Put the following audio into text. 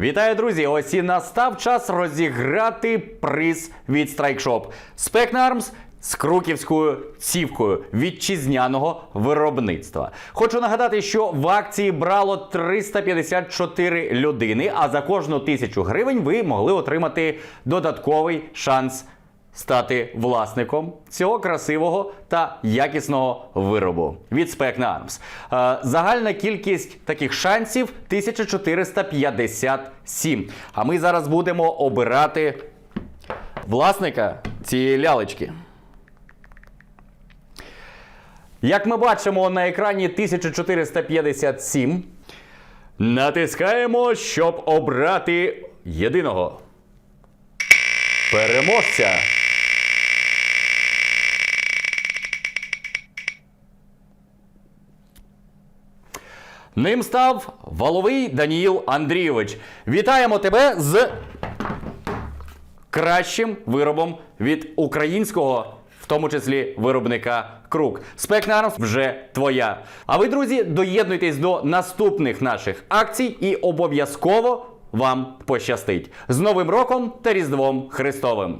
Вітаю, друзі! Ось і настав час розіграти приз від StrikeShop. Spec Arms з круківською цівкою вітчизняного виробництва. Хочу нагадати, що в акції брало 354 людини, а за кожну тисячу гривень ви могли отримати додатковий шанс стати власником цього красивого та якісного виробу від Specna Arms. Е, Загальна кількість таких шансів 1457. А ми зараз будемо обирати власника цієї лялечки. Як ми бачимо на екрані 1457, натискаємо, щоб обрати єдиного переможця. Ним став Валовий Даніїл Андрійович. Вітаємо тебе з кращим виробом від українського, в тому числі виробника Крук. Спекнарм вже твоя. А ви, друзі, доєднуйтесь до наступних наших акцій і обов'язково вам пощастить. З Новим роком та Різдвом Христовим!